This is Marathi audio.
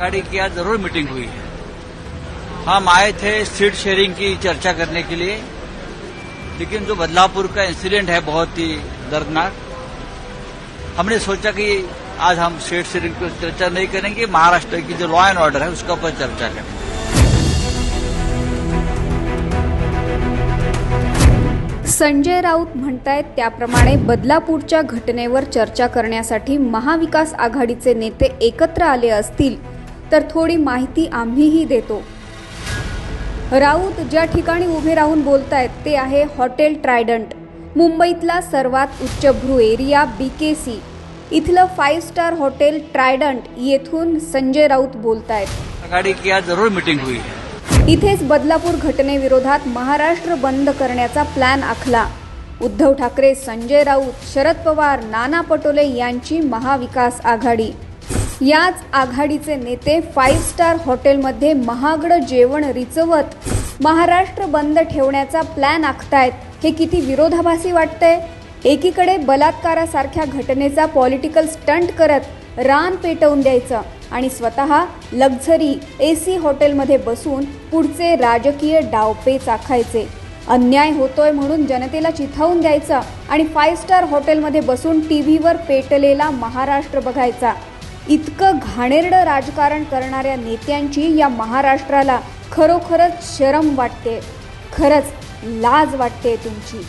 आघाड़ी की आज जरूर मीटिंग हुई है। हम आए थे सीट शेयरिंग की चर्चा करने के लिए लेकिन जो बदलापुर का इंसिडेंट है बहुत ही दर्दनाक। हमने सोचा कि आज हम सीट शेयरिंग पर चर्चा नहीं करेंगे महाराष्ट्र की जो लॉ एंड ऑर्डर है उसका ऊपर चर्चा करेंगे। संजय राऊत म्हणतायत त्याप्रमाणे बदलापूरच्या घटनेवर चर्चा करण्यासाठी महाविकास आघाडीचे नेते एकत्र आले असतील तर थोडी माहिती आम्हीही देतो. राऊत ज्या ठिकाणी उभे राहून बोलतायत ते आहे हॉटेल ट्रायडंट मुंबईतला सर्वात उच्चभ्रू एरिया बीकेसी इथलं फाईव्ह स्टार हॉटेल ट्रायडंट येथून संजय राऊत की जरूर मीटिंग हुई है इथेच बदलापूर घटनेविरोधात महाराष्ट्र बंद करण्याचा प्लॅन आखला. उद्धव ठाकरे संजय राऊत शरद पवार नाना पटोले यांची महाविकास आघाडी. याच आघाडीचे नेते फाईव्ह स्टार हॉटेलमध्ये महागडं जेवण रिचवत महाराष्ट्र बंद ठेवण्याचा प्लॅन आखतायत. हे किती विरोधाभासी वाटतंय? एकीकडे बलात्कारासारख्या घटनेचा पॉलिटिकल स्टंट करत रान पेटवून द्यायचं आणि स्वतः लक्झरी ए सी हॉटेलमध्ये बसून पुढचे राजकीय डावपे चाखायचे. अन्याय होतोय म्हणून जनतेला चिथावून द्यायचं आणि फाईव्ह स्टार हॉटेलमध्ये बसून टी व्हीवर पेटलेला महाराष्ट्र बघायचा. इतकं घाणेरडं राजकारण करणाऱ्या नेत्यांची या महाराष्ट्राला खरोखरच शरम वाटते. खरंच लाज वाटते तुमची.